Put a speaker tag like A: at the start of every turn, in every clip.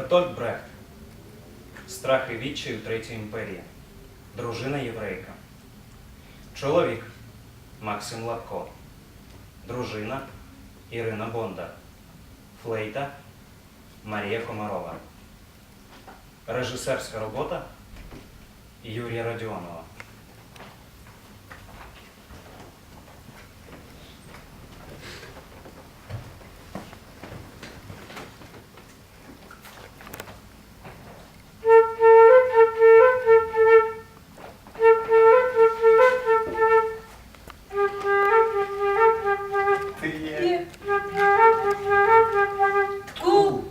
A: Бертольд Брехт. Страх і відчай у імперії. Дружина єврейка. Чоловік Максим Лапко. Дружина Ірина Бондар. Флейта Марія Комарова. Режисерська робота Юрія Радіонова.
B: Тку.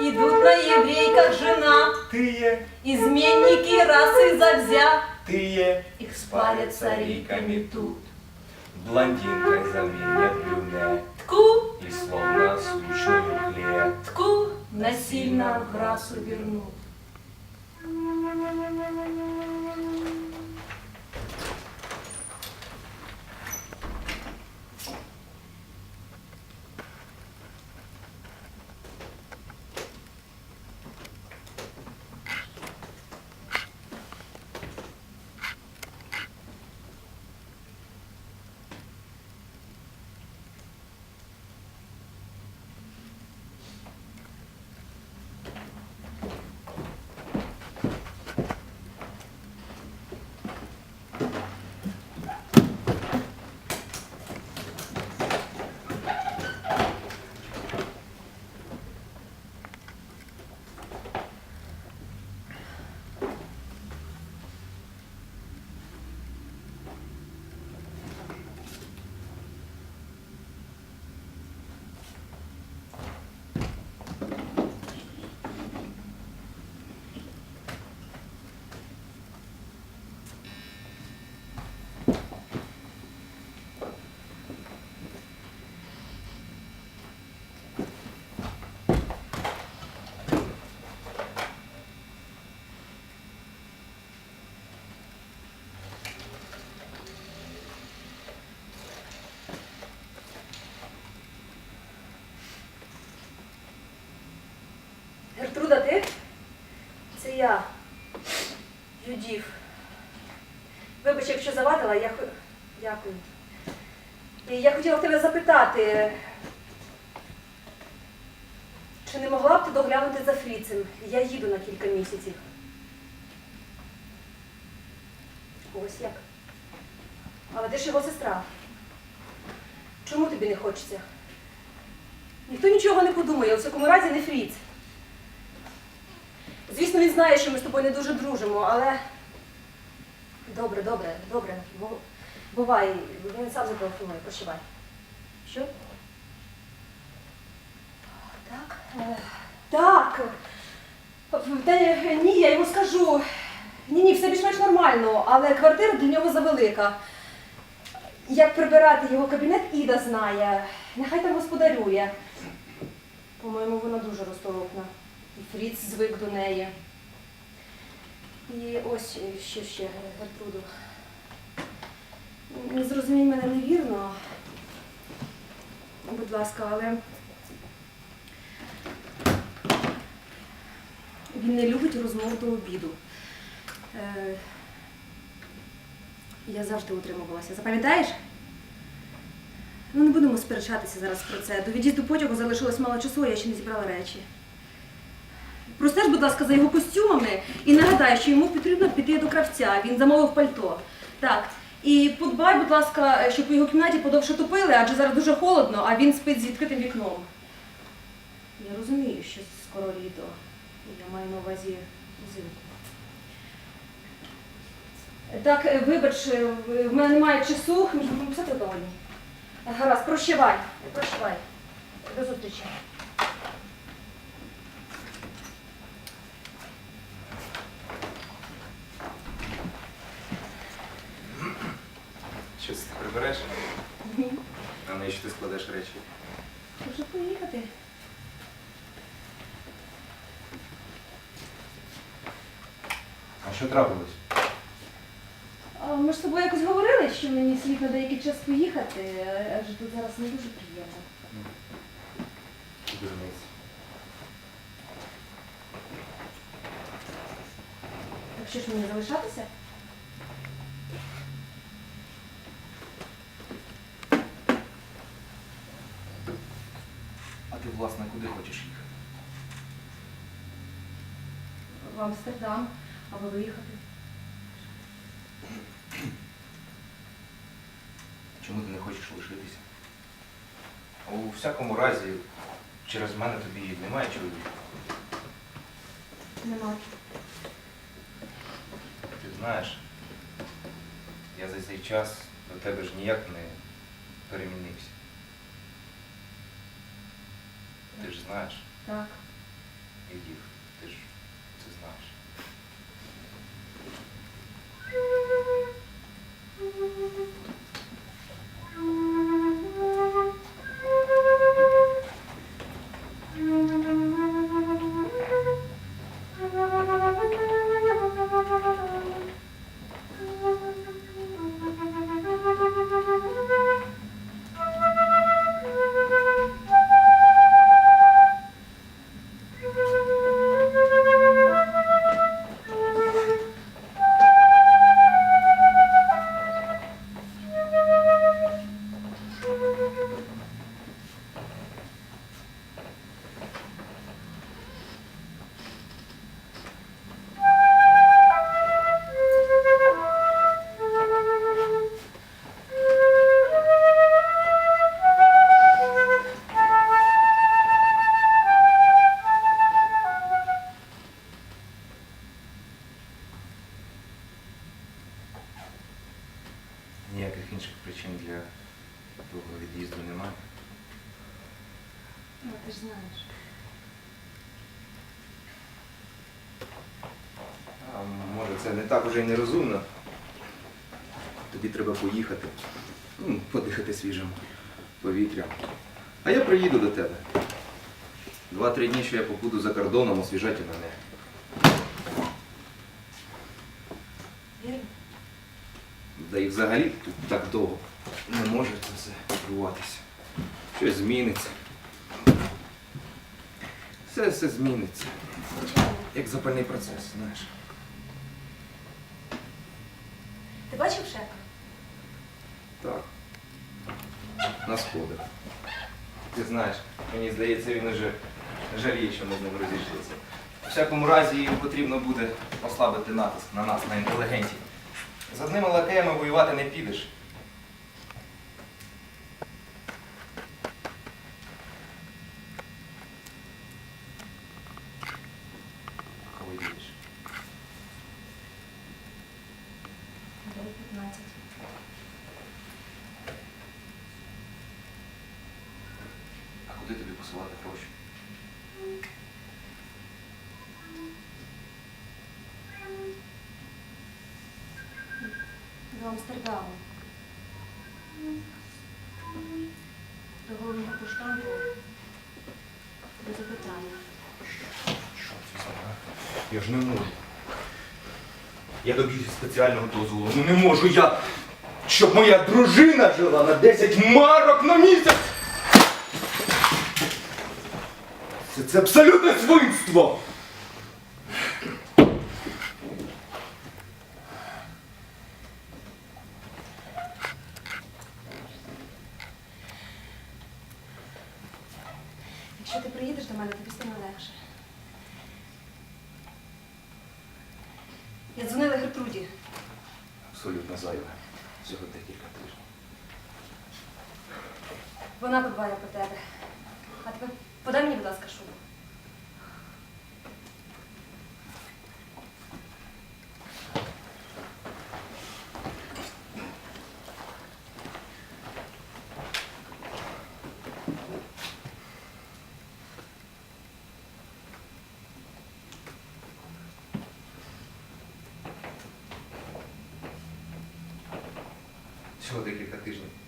B: Идут на еврейках жена,
C: Ти є.
B: изменники расы завзят.
C: Ти є.
B: Их спалят цариками тут.
C: Блондинкой заменят брюнет.
B: Тку,
C: И словно сущную хлеб.
B: тку, насильно в расу вернут. Гертруда, якщо я дякую. І Я хотіла в тебе запитати, чи не могла б ти доглянути за Фріцем? Я їду на кілька місяців. Ось як. Але ти ж його сестра. Чому тобі не хочеться? Ніхто нічого не подумає, у всякому разі не Фріц. Звісно, він знає, що ми з тобою не дуже дружимо, але. Добре, добре, добре. Бувай, він сам зателефонує, прощавай. Що? Так. е, Так. Та, е, ні, я йому скажу. Ні, ні, все більш-менш нормально, але квартира для нього завелика. Як прибирати його кабінет, Іда знає. Нехай там господарює. По-моєму, вона дуже розторопна. І Фріц звик до неї. І ось ще ще Гертруду. Не зрозумій мене невірно. Будь ласка, але він не любить розмов до обіду. Е, я завжди утримувалася. Запам'ятаєш? Ну, не будемо сперечатися зараз про це. До від'їзду потягу залишилось мало часу, я ще не зібрала речі. Простеж, будь ласка, за його костюмами і нагадай, що йому потрібно піти до кравця. Він замовив пальто. Так. І подбай, будь ласка, щоб у його кімнаті подовше топили, адже зараз дуже холодно, а він спить з відкритим вікном. Я розумію, що скоро літо. Я маю на увазі взимку. Так, е, вибач, е, в мене немає часу, між будемо писати доволі. Гаразд, прощавай, прощавай. До зустрічі.
C: Що це ти прибереш? А навіщо ти складеш речі?
B: Може поїхати?
C: А що трапилось?
B: А, Ми ж з тобою якось говорили, що мені слід на деякий час поїхати, адже тут зараз не дуже приємно.
C: Дурниць.
B: Так що ж мені залишатися?
C: Власне, куди хочеш їхати?
B: В Амстердам або виїхати.
C: Чому ти не хочеш лишитися? У всякому разі, через мене тобі немає чоловіка.
B: Нема.
C: Ти знаєш, я за цей час до тебе ж ніяк не перемінився. Ти ж знаєш,
B: Так.
C: Ідів, причин для твого від'їзду немає.
B: Ну, ти ж знаєш.
C: А може це не так уже й нерозумно. Тобі треба поїхати, ну, подихати свіжим повітрям. А я приїду до тебе. Два-три дні, що я побуду за кордоном, освіжать і мене.
B: Вірно?
C: Да і взагалі тут так довго не може це все відбуватися. Щось зміниться. Все все зміниться. Як запальний процес, знаєш.
B: Ти бачив шефа?
C: Так. На сходах. Ти знаєш, мені здається, він уже жаліє, що ми з ним розійшлися. У всякому разі, їм потрібно буде послабити натиск на нас, на інтелігентів. З одними лакеями воювати не підеш. Коли їдеш?
B: Дай 15.
C: А куди тобі посилати гроші?
B: До Амстердаму. До головного поштампу. До запитання.
C: Що це за? Я ж не можу. Я доб'юся спеціального дозволу. Ну не можу я, щоб моя дружина жила на 10 марок на місяць. Це, це абсолютне свинство.
B: Якщо ти приїдеш до мене, тобі стане легше. Я дзвонила Гертруді.
C: Абсолютно зайве. Всього декілька тижнів.
B: Вона подбає про тебе. А тепер подай мені, будь ласка, шубу.
C: Всього декілька тижнів.